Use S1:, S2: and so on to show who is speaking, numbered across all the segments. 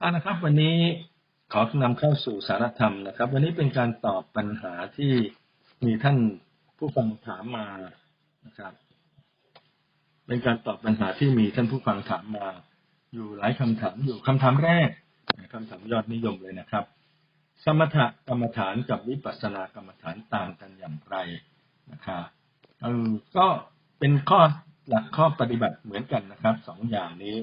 S1: อ่านะครับ วันนี้ขอนำเข้าสู่สารธรรมนะครับ วันนี้เป็นการตอบปัญหาที่มีท่านผู้ฟังถามมานะครับ เป็นการตอบปัญหาที่มีท่านผู้ฟังถามมา อยู่หลายคำถามอยู่คำถามแรกคำถามยอดนิยมเลยนะครับ สมถกรรมฐานกับวิปัสสนากรรมฐานต่างกันอย่างไรนะครับเออก็เป็นข้อหลักข้อปฏิบัติเหมือนกันนะครับสองอย่างนี้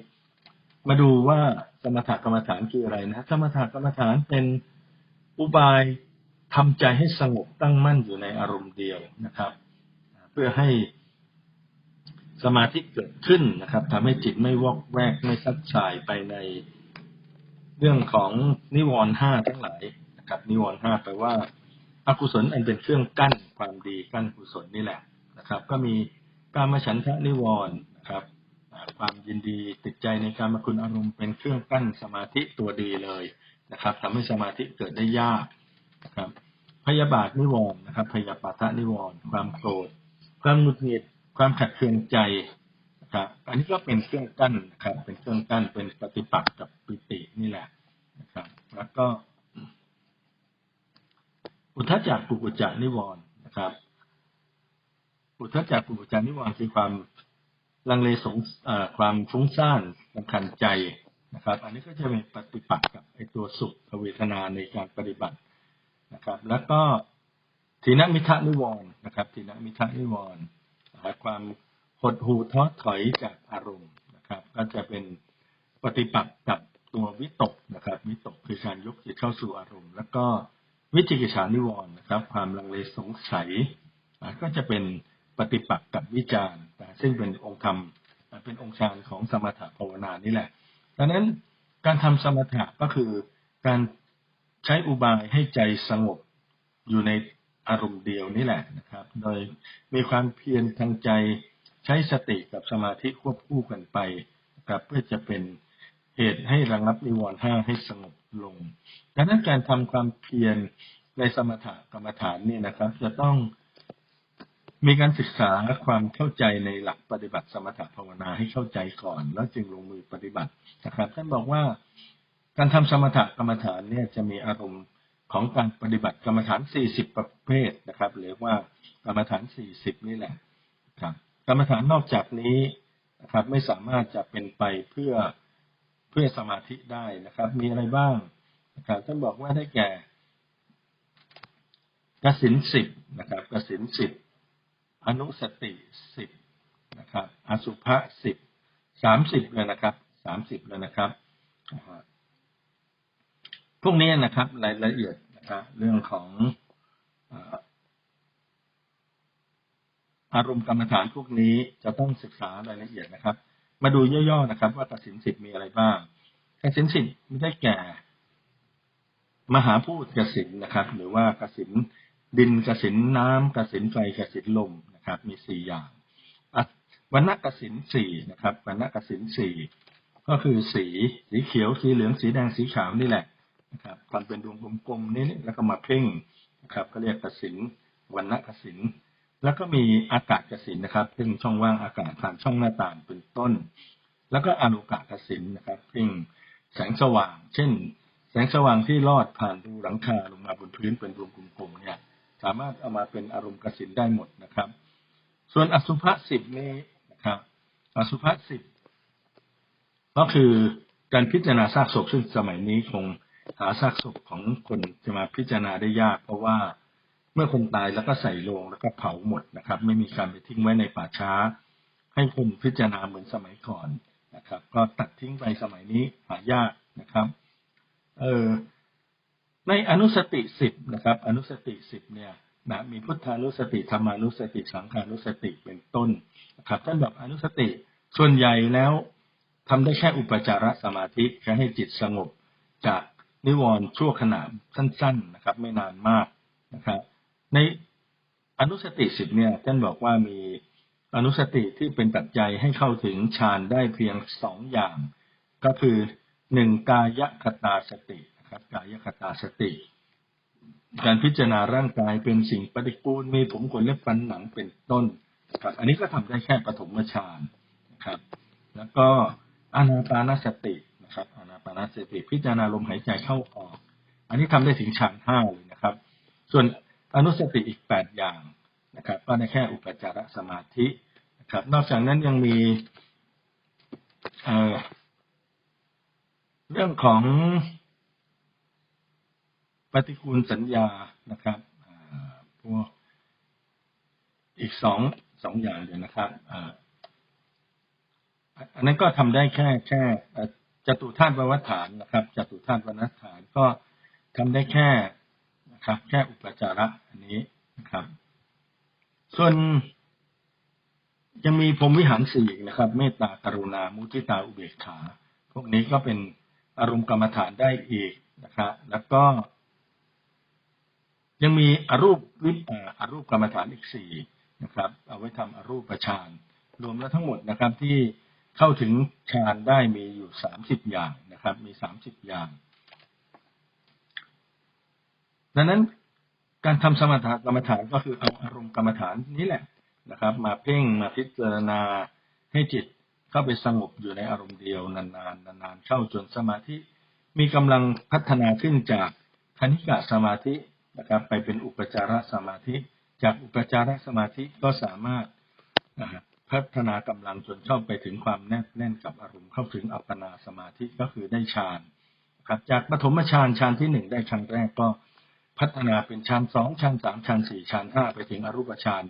S1: มาดูว่าสมถกรรมฐานคืออะไรนะสมถกรรมฐานเป็นอุบายทำใจให้สงบตั้งมั่นอยู่ในอารมณ์เดียวนะครับ เพื่อให้สมาธิเกิดขึ้นนะครับทำให้จิตไม่วอกแวกไม่ซัดสายไปในเรื่องของนิวรณ์ห้าทั้งหลายนะครับ นิวรณ์ห้าแปลว่าอากุศลอันเป็นเครื่องกั้นความดีกั้นกุศลนี่แหละนะครับ ก็มีการมาฉันทะนิวรณ์นะครับ ความยินดี ติดใจในการมาคุณอารมณ์เป็นเครื่องกั้นสมาธิตัวดีเลยนะครับทำให้สมาธิเกิดได้ยากนะครับ พยาบาทนิวรณ์นะครับ พยาบาทนิวรณ์ความโกรธ ความหงุดหงิดความขัดเคืองใจนะครับ อันนี้ก็เป็นเครื่องกั้นนะครับ เป็นเครื่องกั้นเป็นปฏิปักษ์กับปิตินี่แหละนะครับ แล้วก็ อุทธจักกุกุจานิวรณ์นะครับ อุทธจักกุกุจานิวรณ์คือความ ลังเลสงความฟุ้งซ่านสำคัญใจนะครับ อันนี้ก็จะเป็นปฏิปักษ์กับไอตัวสุขเวทนาในการปฏิบัตินะครับ แล้วก็ทีนมิทะนิวรณ์นะครับทีนมิทะนิวรณ์ความหดหู่ท้อถอยจากอารมณ์นะครับ ก็จะเป็นปฏิปักษ์กับตัววิตกนะครับ วิตกคือการยกจิตเข้าสู่อารมณ์ แล้วก็วิจิกิจฉานิวรณ์นะครับ ความลังเลสงสัยก็จะเป็นปฏิปักษ์กับวิจารณ์ ซึ่งเป็นองค์ธรรมเป็นองค์ฌานของสมถะภาวนานี่แหละดังนั้นการทำสมถะก็คือการใช้อุบายให้ใจสงบอยู่ในอารมณ์เดียวนี่แหละนะครับ โดยมีความเพียรทางใจใช้สติกับสมาธิควบคู่กันไปนะครับเพื่อจะเป็นเหตุให้ระงับนิวรณ์ห้าให้สงบลง ดังนั้นการทำความเพียรในสมถะกรรมฐานนี่นะครับ จะต้อง มีการศึกษาความเข้าใจในหลักปฏิบัติสมถะภาวนาให้เข้าใจก่อน แล้วจึงลงมือปฏิบัตินะครับท่านบอกว่าการทำสมถะกรรมฐานเนี่ยจะมีอารมณ์ของการปฏิบัติกรรมฐาน 40 ประเภทนะครับหรือว่ากรรมฐาน 40 นี่แหละครับกรรมฐานนอกจากนี้นะครับไม่สามารถจะเป็นไปเพื่อเพื่อสมาธิได้นะครับ มีอะไรบ้างนะครับท่านบอกว่าได้แก่กสินสิบนะครับกสินสิบ อนุสติสิบนะครับ อสุภะสิบสามสิบเลยนะครับสามสิบเลยนะครับพวกนี้นะครับรายละเอียดนะครับเรื่องของอารมณ์กรรมฐานพวกนี้จะต้องศึกษารายละเอียดนะครับ มาดูย่อๆนะครับ ว่าตัดสินสิทธิ์มีอะไรบ้างตัดสินสิทธิ์ไม่ได้แก่ มหาพูดกสินนะครับ หรือว่ากสิน ดินกสินน้ำกสินไฟกสินลมนะครับ มีสี่อย่างวันณกสินสี่นะครับวันณกสินสี่ก็คือสีสีเขียวสีเหลืองสีแดงสีขาวนี่แหละนะครับความเป็นดวงกลมๆนี่แล้วก็มาเพ่งนะครับก็เรียกกสินวันณกสินแล้วก็มีอากาศกสินนะครับเพ่งช่องว่างอากาศผ่านช่องหน้าต่างเป็นต้น แล้วก็อนุกาศกสินนะครับเพ่งแสงสว่าง เช่น แสงสว่างที่ลอดผ่านรูหลังคาลงมาบนพื้นเป็นดวงกลมๆเนี่ย สามารถเอามาเป็นอารมณ์กสินได้หมดนะครับ ส่วนอสุภะสิบนี้นะครับ อสุภะสิบก็คือการพิจารณาซากศพซึ่งสมัยนี้คงหาซากศพของคนจะมาพิจารณาได้ยาก เพราะว่าเมื่อคนตายแล้วก็ใส่โลงแล้วก็เผาหมดนะครับ ไม่มีการไปทิ้งไว้ในป่าช้า ให้คนพิจารณาเหมือนสมัยก่อนนะครับ ก็ตัดทิ้งไปสมัยนี้หายากนะครับ เออ ในอนุสติสิบนะครับ อนุสติสิบเนี่ยนะมีพุทธานุสติธรรมานุสติสังขานุสติเป็นต้นนะครับท่านแบอกอนุสติส่วนใหญ่แล้วทำได้แค่อุปจารสมาธิแค่ให้จิตสงบจากนิวรณ์ชั่วขณะสั้น ๆนะครับ ไม่นานมากนะครับ ในอนุสติสิบเนี่ยท่านบอกว่ามีอนุสติที่เป็นปัจจัยให้เข้าถึงฌานได้เพียงสองอย่าง ก็คือหนึ่งกายคตาสติ ครับกายคตาสติ การพิจารณาร่างกายเป็นสิ่งปฏิกูลมีผมขนเล็บฟันหนังเป็นต้นครับอันนี้ก็ทำได้แค่ปฐมฌานนะครับ แล้วก็อานาปานสตินะครับอานาปานสติ พิจารณาลมหายใจเข้าออก อันนี้ทำได้ถึงฌานห้าเลยนะครับ ส่วนอนุสติอีกแปดอย่างนะครับ ก็ได้แค่อุปจารสมาธินะครับ นอกจากนั้นยังมีเเรื่องของ ปฏิกูลสัญญานะครับพวกอีกสองสองอย่างเดียวนะครับอันนั้นก็ทำได้แค่แค่จตุธาตุวัฏฐานนะครับจตุธาตุวัฏฐานก็ทำได้แค่นะครับ แค่อุปจาระอันนี้นะครับ ส่วนยังมีพรมวิหารสี่นะครับ เมตตากรุณา มุทิตาอุเบกขา พวกนี้ก็เป็นอารมณ์กรรมฐานได้อีกนะครับ แล้วก็ ยังมีอรูปวิปอรูปกรรมฐานอีกสี่นะครับ เอาไว้ทำอรูปฌานรวมแล้วทั้งหมดนะครับที่เข้าถึงฌานได้มีอยู่สามสิบอย่างนะครับ มีสามสิบอย่าง ดังนั้นการทำสมถกรรมฐานก็คือเอาอารมณ์กรรมฐานนี้แหละนะครับ มาเพ่งมาพิจารณาให้จิตเข้าไปสงบอยู่ในอารมณ์เดียวนานๆนานๆเข้าจนสมาธิมีกำลังพัฒนาขึ้นจากคณิกะสมาธิ นะครับ ไปเป็นอุปจารสมาธิ จากอุปจารสมาธิก็สามารถพัฒนากำลังจนเข้าไปถึงความแนบแน่นกับอารมณ์เข้าถึงอัปปนาสมาธิก็คือได้ฌานครับจากปฐมฌานฌานที่หนึ่งได้ครั้งแรกก็พัฒนาเป็นฌานสองฌานสามฌานสี่ฌานห้าไปถึงอรูปฌาน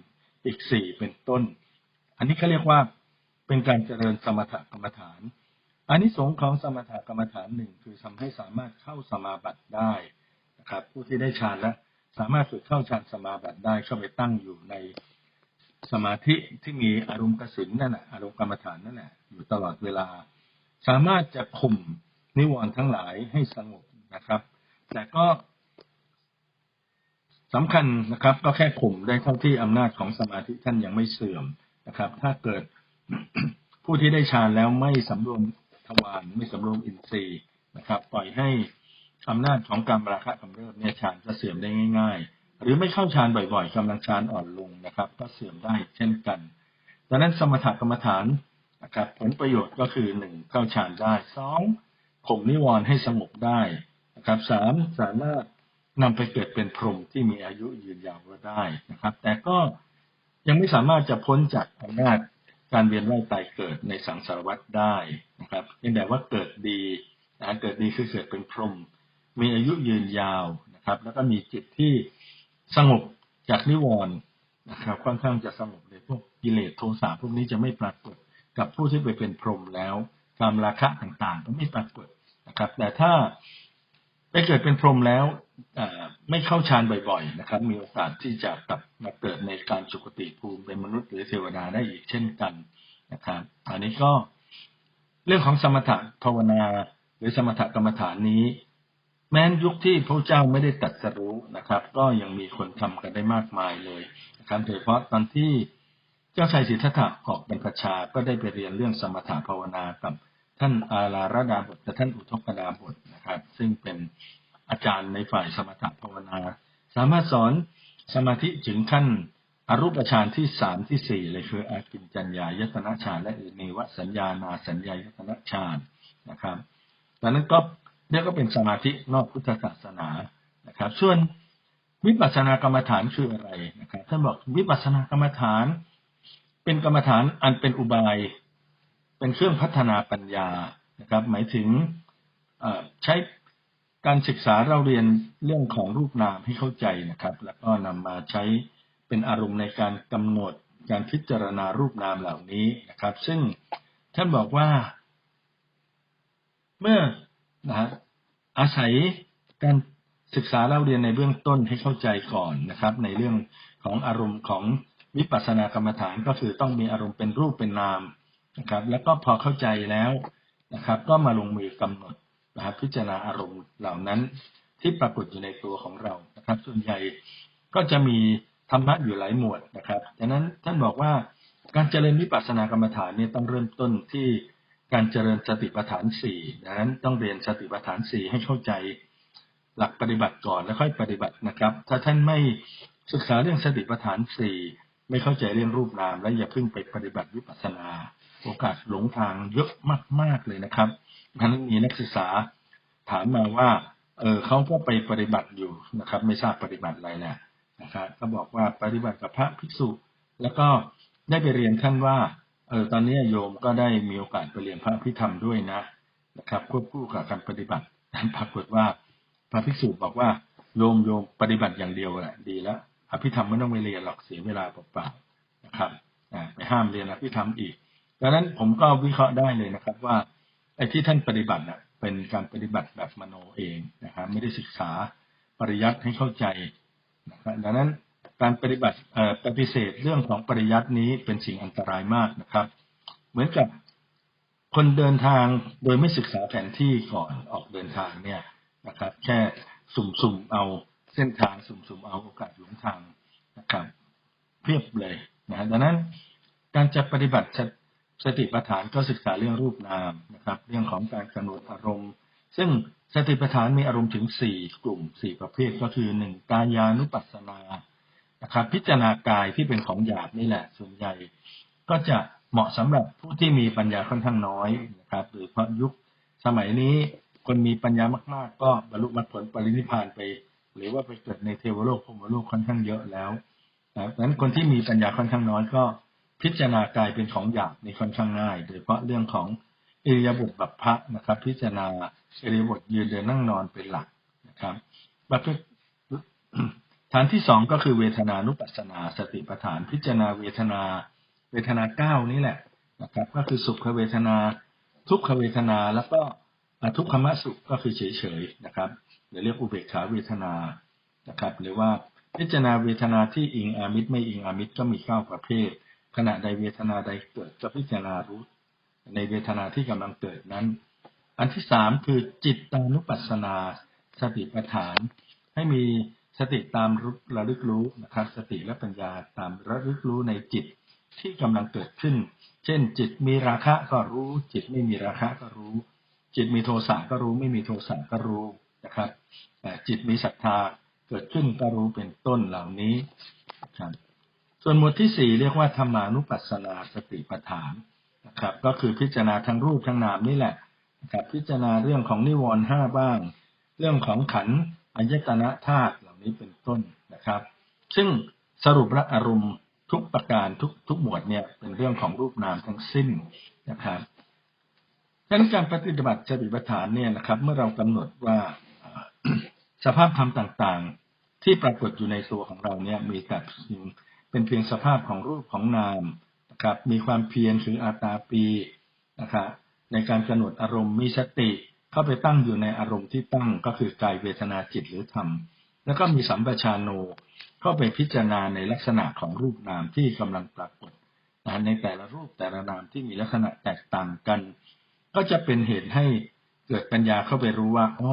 S1: อีกสี่เป็นต้น อันนี้เขาเรียกว่าเป็นการเจริญสมถกรรมฐานอันนี้สงของสมถกรรมฐานหนึ่งคือทำให้สามารถเข้าสมาบัติได้ นะครับ ผู้ที่ได้ฌานแล้วสามารถฝึกเข้าฌานสมาบัติได้เข้าไปตั้งอยู่ในสมาธิที่มีอารมณ์กสินนั่นแหละอารมณ์กรรมฐานนั่นแหละอยู่ตลอดเวลา สามารถจะข่มนิวรณ์ทั้งหลายให้สงบนะครับ แต่ก็สำคัญนะครับ ก็แค่ข่มได้เท่าที่อำนาจของสมาธิท่านยังไม่เสื่อมนะครับ ถ้าเกิดผู้ที่ได้ฌานแล้วไม่สำรวมทวารไม่สำรวมอินทรีย์นะครับ ปล่อยให้ อำนาจของการราคะกำเริบเนี่ยฌานจะเสื่อมได้ง่าย ๆ หรือไม่เข้าฌานบ่อยๆกำลังฌานอ่อนลงนะครับ ก็เสื่อมได้เช่นกันดังนั้นสมถกรรมฐานนะครับผลประโยชน์ก็คือหนึ่งเข้าฌานได้สองข่มนิวรณ์ให้สงบได้นะครับสามสามารถนำไปเกิดเป็นพรหมที่มีอายุยืนยาวก็ได้นะครับ แต่ก็ยังไม่สามารถจะพ้นจากอำนาจการเวียนว่ายตายเกิดในสังสารวัฏได้นะครับเพียงแต่ว่าเกิดดีนะเกิดดีคือเกิดเป็นพรหม มีอายุยืนยาวนะครับ แล้วก็มีจิตที่สงบจากนิวรณ์นะครับ ค่อนข้างจะสงบเลยพวกกิเลสโทสะพวกนี้จะไม่ปรากฏกับผู้ที่ไปเป็นพรหมแล้วความราคะต่างๆ ก็ไม่ปรากฏนะครับ แต่ถ้าไปเกิดเป็นพรหมแล้วไม่เข้าฌานบ่อยๆนะครับ มีโอกาสที่จะกลับมาเกิดในการสุคติภูมิเป็นมนุษย์หรือเทวดาได้อีกเช่นกันนะครับ อันนี้ก็เรื่องของสมถะภาวนา หรือสมถะกรรมฐานนี้ แม้นยุคที่พระเจ้าไม่ได้ตัดสรู้นะครับ ก็ยังมีคนทำกันได้มากมายเลยนะครับโดยเฉพาะตอนที่เจ้าชายสิทธัตถะออกเป็นประชาก็ได้ไปเรียนเรื่องสมถะภาวนากับท่านอาราระดาบทและท่านอุทกดาบทนะครับ ซึ่งเป็นอาจารย์ในฝ่ายสมถะภาวนา สามารถสอนสมาธิถึงขั้นอรูปฌานที่สามที่สี่เลยคืออากินจัญญายตนะฌานและอื่นวสัญญานาสัญญายตนะฌานนะครับดังนั้นก็ นี่ก็เป็นสมาธินอกพุทธศาสนานะครับ ส่วนวิปัสสนากรรมฐานคืออะไรนะครับท่านบอกวิปัสสนากรรมฐาน เป็นกรรมฐานอันเป็นอุบาย เป็นเครื่องพัฒนาปัญญานะครับ หมายถึงใช้การศึกษาเราเรียนเรื่องของรูปนามให้เข้าใจนะครับ แล้วก็นำมาใช้เป็นอารมณ์ในการกำหนดการพิจารณารูปนามเหล่านี้นะครับ ซึ่งท่านบอกว่า เมื่อ นะฮะอาศัยการศึกษาเล่าเรียนในเบื้องต้นให้เข้าใจก่อนนะครับ ในเรื่องของอารมณ์ของวิปัสสนากรรมฐานก็คือต้องมีอารมณ์เป็นรูปเป็นนามนะครับ แล้วก็พอเข้าใจแล้วนะครับ ก็มาลงมือกำหนดนะครับพิจารณาอารมณ์เหล่านั้นที่ปรากฏอยู่ในตัวของเรานะครับ ส่วนใหญ่ก็จะมีธรรมะอยู่หลายหมวดนะครับดังนั้นท่านบอกว่าการเจริญวิปัสสนากรรมฐานเนี่ยต้องเริ่มต้นที่ การเจริญสติปัฏฐานสี่นั้นต้องเรียนสติปัฏฐานสี่ให้เข้าใจหลักปฏิบัติก่อนแล้วค่อยปฏิบัตินะครับ ถ้าท่านไม่ศึกษาเรื่องสติปัฏฐานสี่ไม่เข้าใจเรื่องรูปนาม และอย่าเพิ่งไปปฏิบัติวิปัสสนา โอกาสหลงทางเยอะมาก ๆเลยนะครับพันนั้นมีนักศึกษาถามมาว่า เออเขาก็ไปปฏิบัติอยู่นะครับ ไม่ทราบปฏิบัติอะไรแหละนะครับก็บอกว่าปฏิบัติกับพระภิกษุ แล้วก็ได้ไปเรียนท่านว่า ออตอนนี้โยมก็ได้มีโอกาสไปเรียนพระพิธรรมด้วยนะนะครับ ควบคู่กับการปฏิบัติปรากฏว่าพระภิกษุบอกว่าโยมโยมปฏิบัติอย่างเดียวแหละดีแล้วอภิธรรมไม่ต้องไปเรียนหรอกเสียเวลาเปล่าๆนะครับไปห้ามเรียนอภิธรรมอีกดังนั้นผมก็วิเคราะห์ได้เลยนะครับ ว่าไอ้ที่ท่านปฏิบัติน่ะเป็นการปฏิบัติแบบมโนเองนะครับ ไม่ได้ศึกษาปริยัติให้เข้าใจนะครับดังนั้น การปฏิบัติปฏิเสธเรื่องของปริยัตินี้เป็นสิ่งอันตรายมากนะครับ เหมือนกับคนเดินทางโดยไม่ศึกษาแผนที่ก่อนออกเดินทางเนี่ยนะครับ แค่สุ่มๆเอาเส้นทางสุ่มๆเอาโอกาสหลงทางนะครับเพียบเลยนะดังนั้นการจะปฏิบัติสติปัฏฐานก็ศึกษาเรื่องรูปนามนะครับ เรื่องของการกำหนดอารมณ์ ซึ่งสติปัฏฐานมีอารมณ์ถึงสี่กลุ่มสี่ประเภทก็คือหนึ่งกายานุปัสสนา นะครับ พิจารณากายที่เป็นของหยาบนี่แหละ ส่วนใหญ่ ก็จะเหมาะสำหรับผู้ที่มีปัญญาค่อนข้างน้อยนะครับโดยเพราะยุคสมัยนี้คนมีปัญญามาก ๆ ก็บรรลุมรรคผลปรินิพานไป หรือว่าไปเกิดในเทวโลกพรมโลกค่อนข้างเยอะแล้วนะดังนั้นคนที่มีปัญญาค่อนข้างน้อยก็ พิจารณากายเป็นของหยาบในค่อนข้างง่าย โดยเฉพาะเรื่องของอิริยาบถบัพพะนะครับ พิจารณาอิริยาบถยืนเดินนั่งนอนเป็นหลักนะครับประเภท ฐานที่สองก็คือเวทนานุปัสสนา สติปัฏฐานพิจารณาเวทนา เวทนาเก้านี้แหละนะครับ ก็คือสุขเวทนา ทุกขเวทนาแล้วก็ทุกขมสุขก็คือเฉยๆนะครับหรือเรียกอุเบกขาเวทนานะครับ หรือว่าพิจารณาเวทนาที่อิงอามิตรไม่อิงอามิตรก็มีเก้าประเภท ขณะใดเวทนาใดเกิดจะพิจารณารู้ในเวทนาที่กำลังเกิดนั้น อันที่สามคือจิตตานุปัสสนาสติปัฏฐานให้มี สติตามระลึกรู้นะครับ สติและปัญญาตามระลึกรู้ในจิตที่กำลังเกิดขึ้น เช่น จิตมีราคะก็รู้ จิตไม่มีราคะก็รู้ จิตมีโทสะก็รู้ ไม่มีโทสะก็รู้นะครับแต่จิตมีศรัทธาเกิดขึ้นก็รู้เป็นต้นเหล่านี้ครับส่วนหมวดที่สี่เรียกว่าธรรมานุปัสสนาสติปัฏฐานนะครับ ก็คือพิจารณาทั้งรูปทั้งนามนี่แหละนะครับพิจารณาเรื่องของนิวรณ์ห้าบ้าง เรื่องของขันธ์อัญตนะธาตุเหล่า นี้เป็นต้นนะครับ ซึ่งสรุปละอารมณ์ทุกประการทุกทุกหมวดเนี่ยเป็นเรื่องของรูปนามทั้งสิ้นนะครับดังนั้นการปฏิบัติสติปัฏฐานเนี่ยนะครับ เมื่อเรากำหนดว่าสภาพธรรมต่างๆ ที่ปรากฏอยู่ในตัวของเราเนี่ยมีแต่เป็นเพียงสภาพของรูปของนามนะครับ มีความเพียรคืออาตาปีนะครับในการกำหนดอารมณ์มีสติเข้าไปตั้งอยู่ในอารมณ์ที่ตั้งก็คือกายเวทนาจิตหรือธรรม แล้วก็มีสัมปชานโนเข้าไปพิจารณาในลักษณะของรูปนามที่กำลังปรากฏนะในแต่ละรูปแต่ละนามที่มีลักษณะแตกต่างกัน ก็จะเป็นเหตุให้เกิดปัญญาเข้าไปรู้ว่าอ๋อ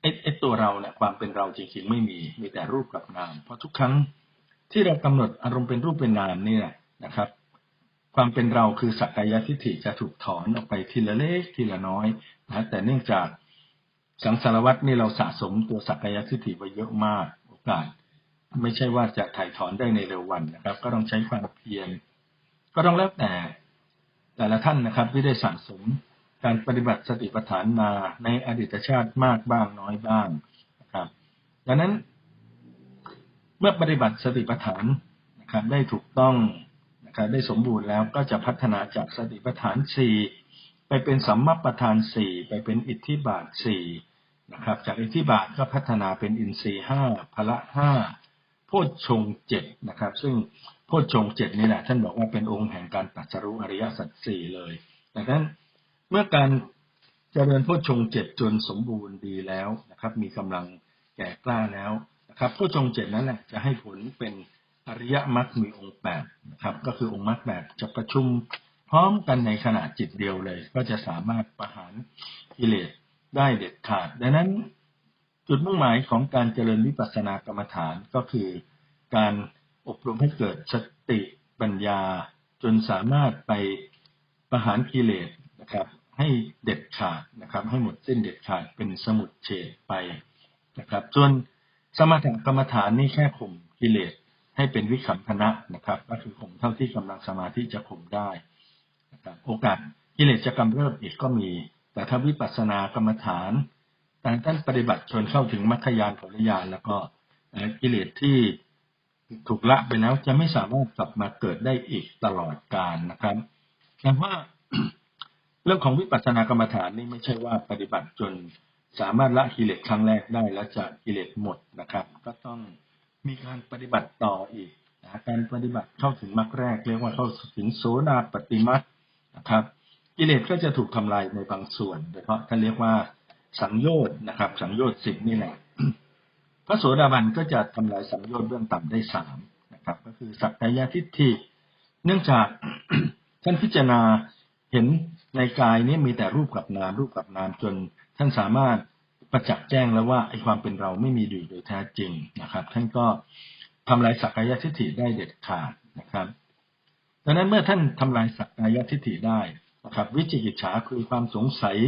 S1: ไอ้ไอ้ตัวเราเนี่ยความเป็นเราจริงๆไม่มีมีแต่รูปกับนาม เพราะทุกครั้งที่เรากำหนดอารมณ์เป็นรูปเป็นนามเนี่ยนะครับ ความเป็นเราคือสักกายทิฏฐิจะถูกถอนออกไปทีละเล็กทีละน้อยนะแต่เนื่องจาก สังสารวัตรนี่เราสะสมตัวสักกายทิฏฐิไว้เยอะมากโอกาส ไม่ใช่ว่าจะถ่ายถอนได้ในเร็ววันนะครับ ก็ต้องใช้ความเพียรก็ต้องแล้วแต่ แต่ละท่านนะครับที่ได้สั่งสมการปฏิบัติสติปัฏฐานมาในอดีตชาติมากบ้างน้อยบ้างนะครับ ดังนั้น เมื่อปฏิบัติสติปัฏฐานนะครับ ได้ถูกต้องนะครับได้สมบูรณ์แล้วก็จะพัฒนาจากสติปัฏฐานสี่ ไปเป็นสัมมาปัฏฐานสี่ไปเป็นอิทธิบาทสี่นะครับ จากอิทธิบาทก็พัฒนาเป็นอินทรีห้าพละห้าพชฌงเจ็ดนะครับ ซึ่งโพชฌงเจ็ดนี่แหละท่านบอกว่าเป็นองค์แห่งการตัดสรู้อริยสัจสี่เลยดังนั้นเมื่อการเจริญโพชฌงเจ็ดจนสมบูรณ์ดีแล้วนะครับ มีกำลังแก่กล้าแล้วนะครับโพชฌงเจ็ดนั้นแหละจะให้ผลเป็นอริยมรรคมีองค์แปดนะครับ ก็คือองค์มรรคแปดจะประชุม พร้อมกันในขณะจิตเดียวเลย ก็จะสามารถประหารกิเลสได้เด็ดขาด ดังนั้นจุดมุ่งหมายของการเจริญวิปัสสนากรรมฐานก็คือ การอบรมให้เกิดสติปัญญา จนสามารถไปประหารกิเลสนะครับ ให้เด็ดขาดนะครับ ให้หมดสิ้นเด็ดขาดเป็นสมุดเฉดไปนะครับส่วนสมถกรรมฐานนี่แค่ข่มกิเลสให้เป็นวิคัมพนะนะครับ ก็คือข่มเท่าที่กำลังสมาธิจะข่มได้ โอกาสกิเลสจะกำเริบอีกก็มี แต่ถ้าวิปัสสนากรรมฐานแต่ท่านปฏิบัติจนเข้าถึงมรรคญาณผลญาณแล้วก็กิเลสที่ถูกละไปแล้วจะไม่สามารถกลับมาเกิดได้อีกตลอดกาลนะครับแต่ว่าเรื่องของวิปัสสนากรรมฐานนี่ไม่ใช่ว่าปฏิบัติจนสามารถละกิเลสครั้งแรกได้แล้วจะกิเลสหมดนะครับ ก็ต้องมีการปฏิบัติต่ออีกนะการปฏิบัติเข้าถึงมรรคแรก เรียกว่าเข้าถึงโสดาปฏิมรรค นะครับกิเลสก็จะถูกทำลายในบางส่วนโดยเฉพาะท่านเรียกว่าสังโยชน์นะครับ สังโยชน์สิบนี่แหละพระโสดาบันก็จะทำลายสังโยชน์เบื้องต่ำได้สามนะครับ ก็คือสักกายทิฏฐิเนื่องจากท่านพิจารณาเห็นในกายนี้มีแต่รูปกับนามรูปกับนามจน ท่านสามารถประจักษ์แจ้งแล้วว่าไอ้ความเป็นเราไม่มีอยู่โดยแท้จริงนะครับ ท่านก็ทำลายสักกายทิฏฐิได้เด็ดขาดนะครับ ดังนั้นเมื่อท่านทำลายสักกายทิฏฐิได้นะครับ วิจิกิจฉาคือความสงสัย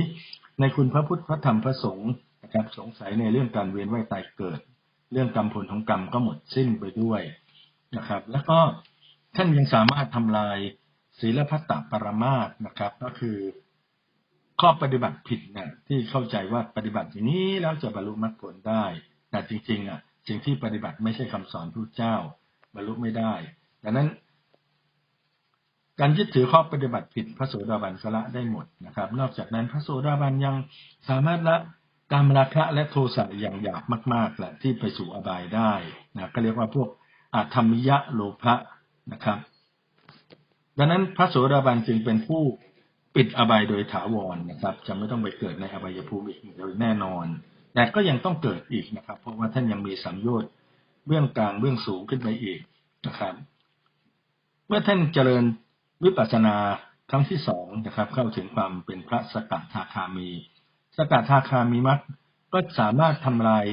S1: ในคุณพระพุทธพระธรรมพระสงฆ์นะครับสงสัยในเรื่องการเวียนว่ายตายเกิด เรื่องกรรมผลของกรรมก็หมดสิ้นไปด้วยนะครับ แล้วก็ท่านยังสามารถทำลายศีลพัตตปรมาสนะครับ ก็คือข้อปฏิบัติผิดเนี่ยที่เข้าใจว่าปฏิบัติอย่างนี้แล้วจะบรรลุมรรคผลได้ แต่จริงๆอะสิ่งที่ปฏิบัติไม่ใช่คำสอนพระเจ้าบรรลุไม่ได้ดังนั้น การยึดถือข้อปฏิบัติผิดพระโสดาบันสละได้หมดนะครับ นอกจากนั้นพระโสดาบันยังสามารถละกามราคะและโทสะอย่างหยาบมากๆแหละที่ไปสู่อบายได้นะก็เรียกว่าพวกอาธรรมิยะโลภะนะครับ ดังนั้นพระโสดาบันจึงเป็นผู้ปิดอบายโดยถาวรนะครับ จะไม่ต้องไปเกิดในอบายภูมิอีกโดยแน่นอน แต่ก็ยังต้องเกิดอีกนะครับ เพราะว่าท่านยังมีสัมโยชน์เบื้องกลางเบื้องสูงขึ้นไปอีกนะครับ เมื่อท่านเจริญ วิปัสสนาครั้งที่สองนะครับ เข้าถึงความเป็นพระสกทาคามี สกทาคามีมัตก็สามารถทำลาย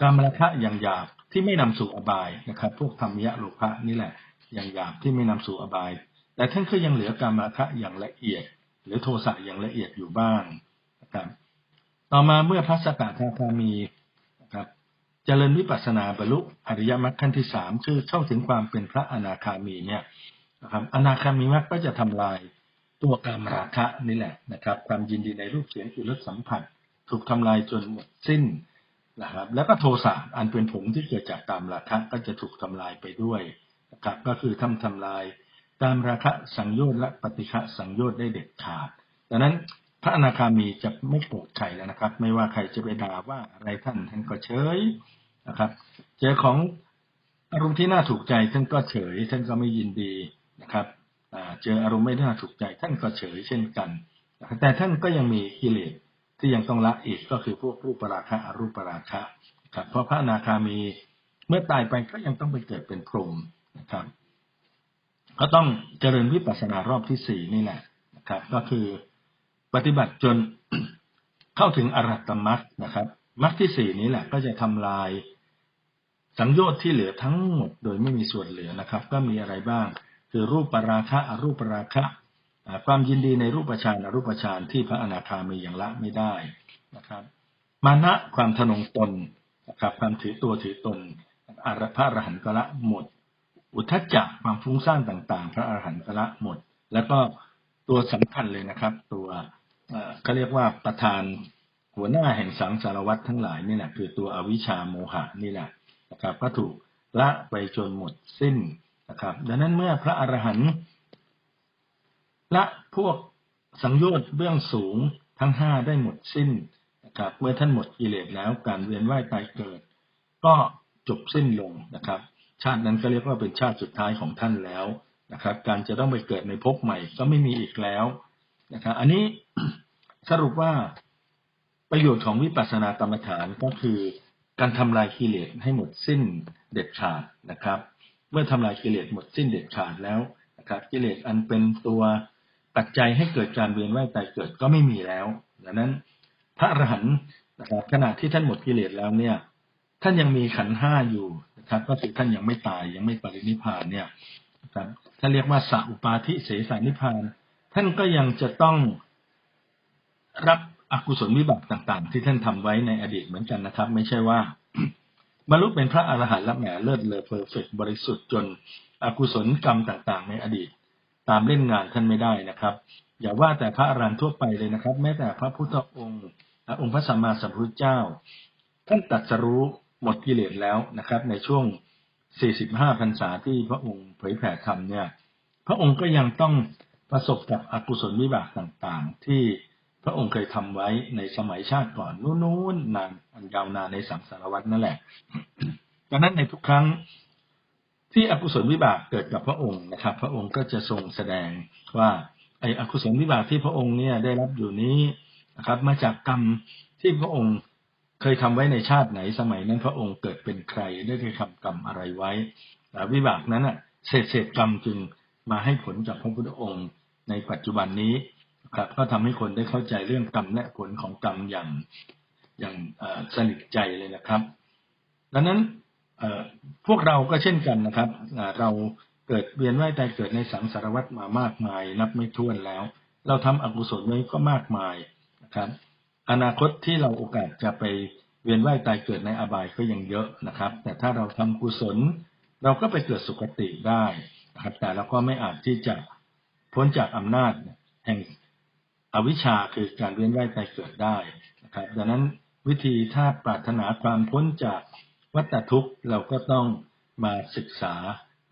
S1: กามราคะอย่างหยาบที่ไม่นำสู่อบายนะครับ พวกธรรมยะโลภะนี่แหละ อย่างหยาบที่ไม่นำสู่อบาย แต่ท่านก็ยังเหลือกามราคะอย่างละเอียด หรือโทสะอย่างละเอียดอยู่บ้างนะครับต่อมาเมื่อพระสกทาคามีนะครับเจริญวิปัสสนาบรรลุอริยมรรคขั้นที่สามคือเข้าถึงความเป็นพระอนาคามีเนี่ย นะครับอนาคามีมรรคก็จะทำลายตัวกามราคะนี่แหละนะครับ ความยินดีในรูปเสียงกลิ่นรสสัมผัส ถูกทำลายจนหมดสิ้นนะครับ แล้วก็โทสะอันเป็นผลที่เกิดจากกามราคะก็จะถูกทำลายไปด้วยนะครับ ก็คือทำทำลายกามราคะสังโยชน์และปฏิฆะสังโยชน์ได้เด็ดขาดดังนั้นพระอนาคามีจะไม่โกรธใครแล้วนะครับ ไม่ว่าใครจะไปด่าว่าอะไรท่านท่านก็เฉยนะครับ เจอของอารมณ์ที่น่าถูกใจท่านก็เฉยท่านก็ไม่ยินดี นะครับเจออารมณ์ไม่น่าถูกใจท่านก็เฉยเช่นกัน แต่ท่านก็ยังมีกิเลสที่ยังต้องละอีกก็คือพวกรูปราคะอรูปราคะครับเพราะพระอนาคามีเมื่อตายไปก็ยังต้องไปเกิดเป็นพรหมนะครับ ก็ต้องเจริญวิปัสสนารอบที่สี่นี่แหละนะครับ ก็คือปฏิบัติจนเข้าถึงอรัตมรรคนะครับมรรคที่สี่นี้แหละก็จะทำลายสังโยชน์ที่เหลือทั้งหมดโดยไม่มีส่วนเหลือนะครับ ก็มีอะไรบ้าง คือรูปปราคะอรูปปราคะความยินดีในรูปฌานอรูปฌานที่พระอนาคามีอย่างละไม่ได้นะครับ มานะความทนงตนนะครับความถือตัวถือตนอรพระอรหันต์ก็ละหมด อุทจจะความฟุ้งซ่านต่าง ๆ พระอรหันต์ก็ละหมด แล้วก็ตัวสำคัญเลยนะครับ ตัวเขาเรียกว่าประธานหัวหน้าแห่งสังสารวัตรทั้งหลายนี่แหละคือตัวอวิชาโมหะนี่แหละนะครับก็ถูกละไปจนหมดสิ้น นะครับ ดังนั้นเมื่อพระอรหันต์ละพวกสังโยชน์เบื้องสูงทั้งห้าได้หมดสิ้นนะครับ เมื่อท่านหมดกิเลสแล้วการเวียนว่ายตายเกิด ก็จบสิ้นลงนะครับ ชาตินั้นก็เรียกว่าเป็นชาติสุดท้ายของท่านแล้วนะครับ การจะต้องไปเกิดในภพใหม่ ก็ไม่มีอีกแล้วนะครับ อันนี้สรุปว่าประโยชน์ของวิปัสสนากรรมฐานก็คือการทำลายกิเลสให้หมดสิ้นเด็ดขาดนะครับ เมื่อทำลายกิเลสหมดสิ้นเด็ดขาดแล้วนะครับกิเลสอันเป็นตัวปัจจัยให้เกิดการเวียนว่ายตายเกิดก็ไม่มีแล้ว ดังนั้น พระอรหันต์นะครับขณะที่ท่านหมดกิเลสแล้วเนี่ย ท่านยังมีขันห้าอยู่นะครับ ก็คือท่านยังไม่ตายยังไม่ปรินิพานเนี่ยครับท่านเรียกว่าสัอุปาทิเสสานิพาน ท่านก็ยังจะต้องรับอกุศลวิบากต่าง ๆ ที่ท่านทำไว้ในอดีตเหมือนกันนะครับ ไม่ใช่ว่า บรรลุเป็นพระอรหันต์ล้วแหมเลิศเลอเพอร์เฟกบริสุทธิ์จนอกุศลกรรมต่างๆ ในอดีต ตามเล่นงานท่านไม่ได้นะครับ อย่าว่าแต่พระอรหันต์ทั่วไปเลยนะครับ แม้แต่พระพุทธองค์องค์พระสัมมาสัมพุทธเจ้า ท่านตรัสรู้หมดกิเลสแล้วนะครับ ในช่วง 45พรรษาที่พระองค์เผยแผ่ธรรมเนี่ย พระองค์ก็ยังต้องประสบกับอกุศลวิบากต่างๆ ที่ พระองค์เคยทำไว้ในสมัยชาติก่อนนู้นๆนานอันยาวนานในสังสารวัฏนั่นแหละดังนั้นในทุกครั้งที่อกุศลวิบากเกิดกับพระองค์นะครับ พระองค์ก็จะทรงแสดงว่าไอ้อกุศลวิบากที่พระองค์เนี่ยได้รับอยู่นี้นะครับ มาจากกรรมที่พระองค์เคยทำไว้ในชาติไหนสมัยนั้น พระองค์เกิดเป็นใครได้เคยทำกรรมอะไรไว้แต่วิบากนั้นอะเศษเศษกรรมจึงมาให้ผลจากพระพุทธองค์ในปัจจุบันนี้ ครับก็ทำให้คนได้เข้าใจเรื่องกรรมและผลของกรรมอย่างอย่างสนิทใจเลยนะครับ ดังนั้นพวกเราก็เช่นกันนะครับเราเกิดเวียนว่ายตายเกิดในสังสารวัฏมามากมาย นับไม่ถ้วนแล้ว เราทำอกุศลไว้ก็มากมายนะครับ อนาคตที่เราโอกาสจะไปเวียนว่ายตายเกิดในอบายก็ยังเยอะนะครับ แต่ถ้าเราทำกุศล เราก็ไปเกิดสุคติได้นะครับแต่เราก็ไม่อาจที่จะพ้นจากอำนาจแห่ง อวิชชาคือการเวียนว่ายตายเกิดได้นะครับ ดังนั้นวิธีถ้าปรารถนาความพ้นจากวัฏทุกข์เราก็ต้องมาศึกษา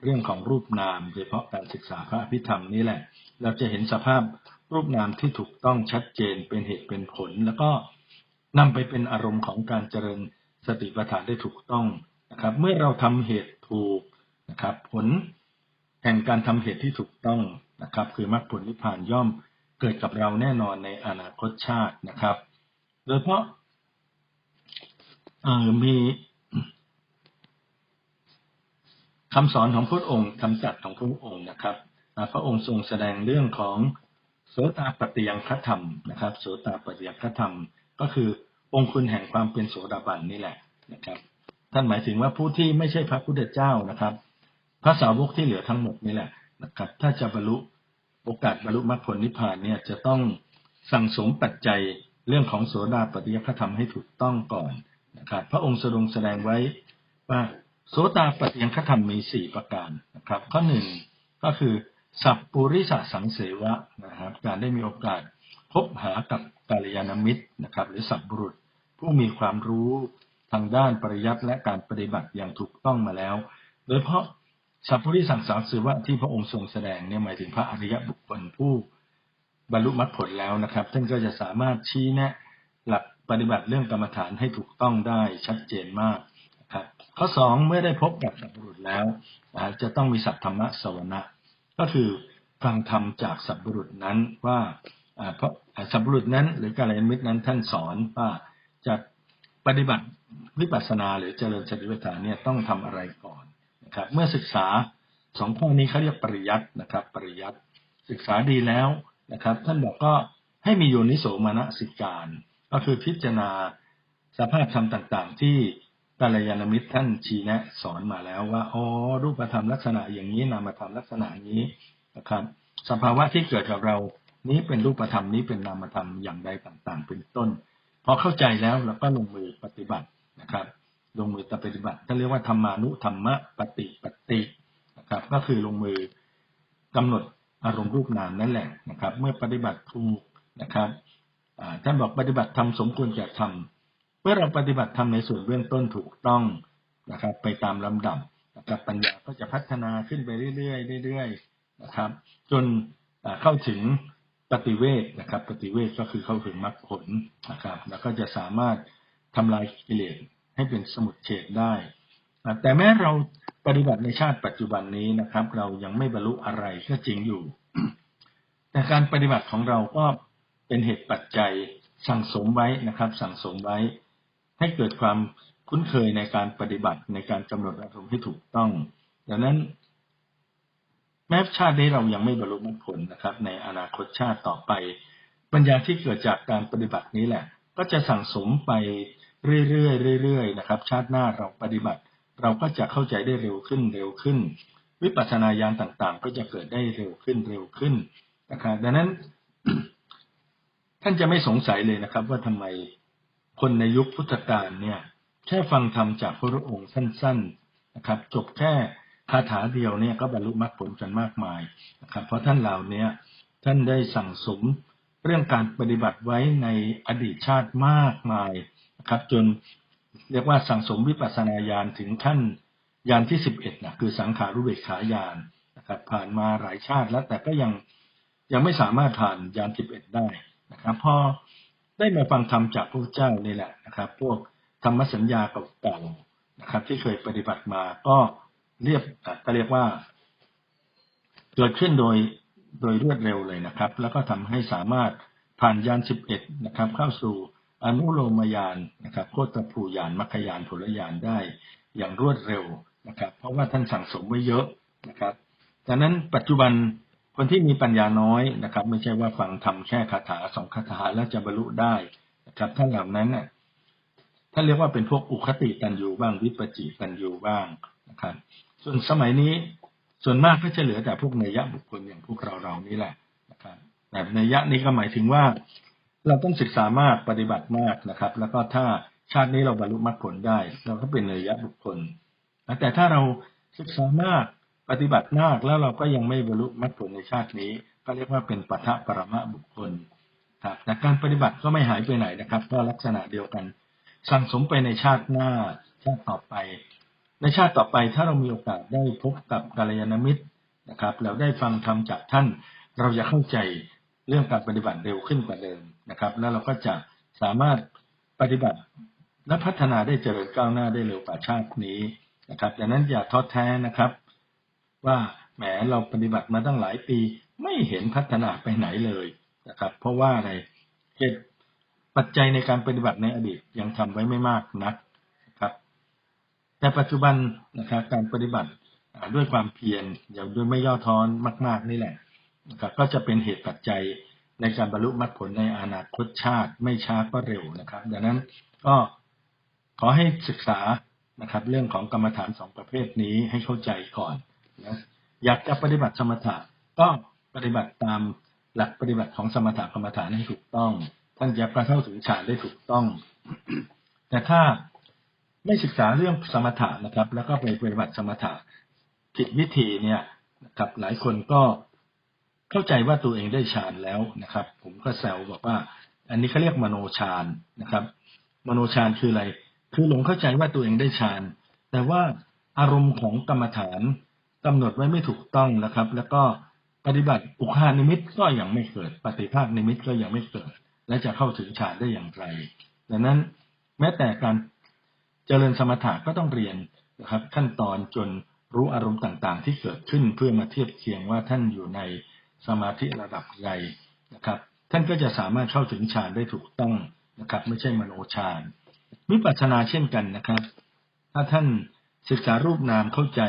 S1: เรื่องของรูปนามโดยเฉพาะการศึกษาพระอภิธรรมนี่แหละ เราจะเห็นสภาพรูปนามที่ถูกต้องชัดเจนเป็นเหตุเป็นผล แล้วก็นำไปเป็นอารมณ์ของการเจริญสติปัฏฐานได้ถูกต้องนะครับ เมื่อเราทำเหตุถูกนะครับ ผลแห่งการทำเหตุที่ถูกต้องนะครับ คือมรรคผลนิพพานย่อม เกิดกับเราแน่นอนในอนาคตชาตินะครับ โดยเพราะมีคำสอนของพระองค์คำจัดของพระองค์นะครับพระองค์ทรงแสดงเรื่องของโสตาปฏิยังคธรรมนะครับ โสตาปฏิยังคธรรม ก็คือองค์คุณแห่งความเป็นโสดาบันนี่แหละนะครับท่านหมายถึงว่าผู้ที่ไม่ใช่พระพุทธเจ้านะครับ พระสาวกที่เหลือทั้งหมดนี่แหละนะครับ ถ้าจะบรรลุ โอกาสบรรลุมรรคผลนิพพานเนี่ยจะต้องสั่งสมปัจจัยเรื่องของโสดาปฏิยังคธรรมให้ถูกต้องก่อนนะครับพระองค์ทรงแสดงไว้ว่าโสตาปฏิยังคธรรมมีสี่ประการนะครับ ข้อหนึ่งก็คือ สัพปุริสสังเสวะนะครับ การได้มีโอกาสพบหากับกาลยานมิตรนะครับ หรือสัพบุรุษผู้มีความรู้ทางด้านปริยัติและการปฏิบัติอย่างถูกต้องมาแล้ว โดยเพราะ สัพพุริสังสารสือวะที่พระองค์ทรงแสดงเนี่ยหมายถึงพระอริยบุคคลผู้บรรลุมรรคผลแล้วนะครับ ท่านก็จะสามารถชี้แนะหลักปฏิบัติเรื่องกรรมฐานให้ถูกต้องได้ชัดเจนมากครับข้อสองเมื่อได้พบกับสัพพุรุษแล้วจะต้องมีสัพธรรมะสวนะก็คือฟังธรรมจากสัพพุรุษนั้นว่าเพราะสัพพุรุษนั้นหรือการเรียนมิตรนั้นท่านสอนว่าจะปฏิบัติวิปัสสนาหรือเจริญสติปัฏฐานเนี่ยต้องทำอะไรก่อน นะครับ เมื่อศึกษาสองข้อนี้เขาเรียกปริยัตินะครับ ปริยัติศึกษาดีแล้วนะครับ ท่านบอกก็ให้มีโยนิโสมนสิการ ก็คือพิจารณาสภาพธรรมต่างๆ ที่กาลยานมิตรท่านชี้แนะสอนมาแล้วว่าอ๋อรูปธรรมลักษณะอย่างนี้นามธรรมลักษณะนี้นะครับ สภาวะที่เกิดกับเรานี้เป็นรูปธรรมนี้เป็นนามธรรมอย่างใดต่างๆ เป็นต้น พอเข้าใจแล้วเราก็ลงมือปฏิบัตินะครับ ลงมือปฏิบัติท่านเรียกว่าธรรมานุธรรมะปฏิปฏินะครับ ก็คือลงมือกำหนดอารมณ์รูปนามนั่นแหละนะครับ เมื่อปฏิบัติถูกนะครับท่านบอกปฏิบัติทำสมควรแก่ทำมื่อเราปฏิบัติทำในส่วนเบื้องต้นถูกต้องนะครับ ไปตามลำดับนะครับปัญญาก็จะพัฒนาขึ้นไปเรื่อยๆเรื่อยๆนะครับ จนเข้าถึงปฏิเวทนะครับ ปฏิเวทก็คือเข้าถึงมรรคผลนะครับ แล้วก็จะสามารถทำลายกิเลส ให้เป็นสมุดเฉดได้แต่แม้เราปฏิบัติในชาติปัจจุบันนี้นะครับ เรายังไม่บรรลุอะไรก็จริงอยู่ แต่การปฏิบัติของเราก็เป็นเหตุปัจจัยสั่งสมไว้นะครับ สั่งสมไว้ ให้เกิดความคุ้นเคยในการปฏิบัติในการกำหนดอารมณ์ที่ถูกต้องดังนั้น แม้ชาตินี้เรายังไม่บรรลุมรรคผลนะครับ ในอนาคตชาติต่อไปปัญญาที่เกิดจากการปฏิบัตินี้แหละ ก็จะสั่งสมไป เรื่อยๆเรื่อยๆนะครับ ชาติหน้าเราปฏิบัติ เราก็จะเข้าใจได้เร็วขึ้นเร็วขึ้น วิปัสสนาญาณต่างๆ ก็จะเกิดได้เร็วขึ้นเร็วขึ้นนะครับดังนั้นท่านจะไม่สงสัยเลยนะครับ ว่าทำไมคนในยุคพุทธกาลเนี่ย แค่ฟังธรรมจากพระองค์สั้น ๆนะครับ จบแค่คาถาเดียวเนี่ยก็บรรลุมรรคผลกันมากมายนะครับ เพราะท่านเหล่านี้ท่านได้สั่งสมเรื่องการปฏิบัติไว้ในอดีตชาติมากมาย ครับจนเรียกว่าสังสมวิปัสสนาญาณถึงขั้นญาณที่สิบเอ็ดนะคือสังขารุเบกขาญาณนะครับ ผ่านมาหลายชาติแล้ว แต่ก็ยังยังไม่สามารถผ่านญาณสิบเอ็ดได้นะครับพอได้มาฟังธรรมจากพระเจ้านี่แหละนะครับ พวกธรรมสัญญาเก่าๆนะครับ ที่เคยปฏิบัติมาก็เรียบก็เรียกว่า เกิดขึ้นโดยโดยรวดเร็วเลยนะครับ แล้วก็ทำให้สามารถผ่านยานสิบเอ็ดนะครับ เข้าสู่ อนุโลมยานนะครับโคตรภูยานมัคคยานผลยานได้อย่างรวดเร็วนะครับ เพราะว่าท่านสั่งสมไว้เยอะนะครับดังนั้นปัจจุบันคนที่มีปัญญาน้อยนะครับ ไม่ใช่ว่าฟังทำแค่คาถาสองคาถาแล้วจะบรรลุได้นะครับท่านเหล่านั้นน่ะท่านเรียกว่าเป็นพวกอุคติตันยูบ้างวิปจิตันยูบ้างนะครับ ส่วนสมัยนี้ส่วนมากก็จะเหลือแต่พวกเนยะบุคคลอย่างพวกเราเรานี่แหละนะครับแต่เนยะนี้ก็หมายถึงว่า เราต้องศึกษามากปฏิบัติมากนะครับ แล้วก็ถ้าชาตินี้เราบรรลุมรรคผลได้ เราก็เป็นเนยยะบุคคลแต่ถ้าเราศึกษามากปฏิบัติมากแล้วเราก็ยังไม่บรรลุมรรคผลในชาตินี้ ก็เรียกว่าเป็นปัทภปรมะบุคคลครับแต่การปฏิบัติก็ไม่หายไปไหนนะครับ ก็ลักษณะเดียวกัน สั่งสมไปในชาติหน้าชาติต่อไป ในชาติต่อไปถ้าเรามีโอกาสได้พบกับกัลยาณมิตรนะครับ เราได้ฟังธรรมจากท่าน เราจะเข้าใจเรื่องการปฏิบัติเร็วขึ้นกว่าเดิม นะครับ แล้วเราก็จะสามารถปฏิบัติและพัฒนาได้เจริญก้าวหน้าได้เร็วกว่าชาตินี้นะครับดังนั้นอย่าท้อแท้นะครับ ว่าแหมเราปฏิบัติมาตั้งหลายปีไม่เห็นพัฒนาไปไหนเลยนะครับ เพราะว่าอะไรเหตุปัจจัยในการปฏิบัติในอดีตยังทำไว้ไม่มากนักนะครับ แต่ปัจจุบันนะครับการปฏิบัติด้วยความเพียรอย่างด้วยไม่ย่อท้อนมาก ๆนี่แหละนะครับก็จะเป็นเหตุปัจจัย ในการบรรลุมรรคผลในอนาคตชาติไม่ช้าก็เร็วนะครับ ดังนั้นก็ขอให้ศึกษานะครับ เรื่องของกรรมฐานสองประเภทนี้ให้เข้าใจก่อนนะอยากจะปฏิบัติสมถะก็ปฏิบัติตามหลักปฏิบัติของสมถะกรรมฐานให้ถูกต้อง ท่านจะกระเข้าถึงฌานได้ถูกต้อง แต่ถ้าไม่ศึกษาเรื่องสมถะนะครับ แล้วก็ไปปฏิบัติสมถะผิดวิธีเนี่ยนะครับ หลายคนก็ เข้าใจว่าตัวเองได้ฌานแล้วนะครับ ผมก็แซวบอกว่า อันนี้เขาเรียกมโนฌานนะครับ มโนฌานคืออะไร คือหลงเข้าใจว่าตัวเองได้ฌาน แต่ว่าอารมณ์ของกรรมฐานกำหนดไว้ไม่ถูกต้องนะครับ แล้วก็ปฏิบัติอุคานิมิตก็ยังไม่เกิด ปฏิภาคนิมิตก็ยังไม่เกิด และจะเข้าถึงฌานได้อย่างไร ดังนั้นแม้แต่การเจริญสมถะก็ต้องเรียนนะครับ ขั้นตอนจนรู้อารมณ์ต่างๆ ที่เกิดขึ้นเพื่อมาเทียบเคียงว่าท่านอยู่ใน สมาธิระดับใดนะครับ ท่านก็จะสามารถเข้าถึงฌานได้ถูกต้องนะครับ ไม่ใช่มโนฌานวิปัสสนาเช่นกันนะครับ ถ้าท่านศึกษารูปนามเข้าใจ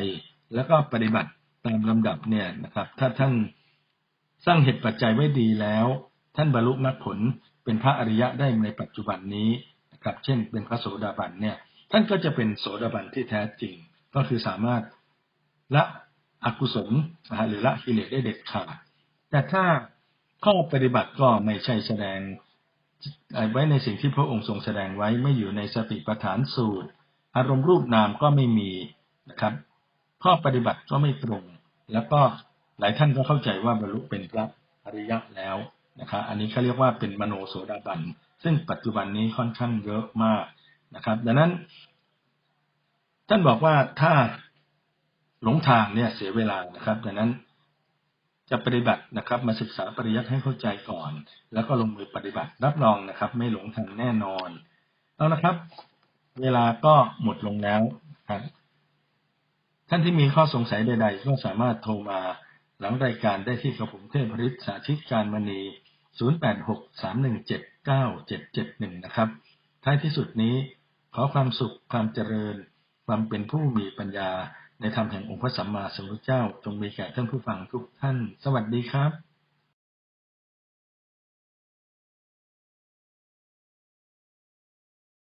S1: แล้วก็ปฏิบัติตามลำดับเนี่ยนะครับ ถ้าท่านสร้างเหตุปัจจัยไว้ดีแล้ว ท่านบรรลุมรรคผลเป็นพระอริยะได้ในปัจจุบันนี้นะครับ เช่น เป็นพระโสดาบันเนี่ย ท่านก็จะเป็นโสดาบันที่แท้จริง ก็คือสามารถละอกุศลหรือละกิเลสได้เด็ดขาด แต่ถ้าข้อปฏิบัติก็ไม่ใช่แสดงไว้ในสิ่งที่พระองค์ทรงแสดงไว้ไม่อยู่ในสติปัฏฐานสูตร อารมณ์รูปนามก็ไม่มีนะครับ ข้อปฏิบัติก็ไม่ตรง แล้วก็หลายท่านก็เข้าใจว่าบรรลุเป็นพระอริยะแล้วนะครับ อันนี้เขาเรียกว่าเป็นมโนโสดาบัน ซึ่งปัจจุบันนี้ค่อนข้างเยอะมากนะครับ ดังนั้น ท่านบอกว่าถ้าหลงทางเนี่ยเสียเวลานะครับ ดังนั้น จะปฏิบัตินะครับมาศึกษาปริยัติให้เข้าใจก่อน แล้วก็ลงมือปฏิบัติรับรองนะครับ ไม่หลงทางแน่นอนเอาละครับ เวลาก็หมดลงแล้วครับท่านที่มีข้อสงสัยใด ๆ ก็สามารถโทรมาหลังรายการได้ที่กระผมเทพฤทธิ์สาธิตการมณี 0863179771 นะครับ ท้ายที่สุดนี้ ขอความสุขความเจริญ ความเป็นผู้มีปัญญา ในธรรมแห่งองค์พระสัมมาสัมพุทธเจ้าจงมีแก่ท่านผู้ฟังทุกท่าน สวัสดีครับ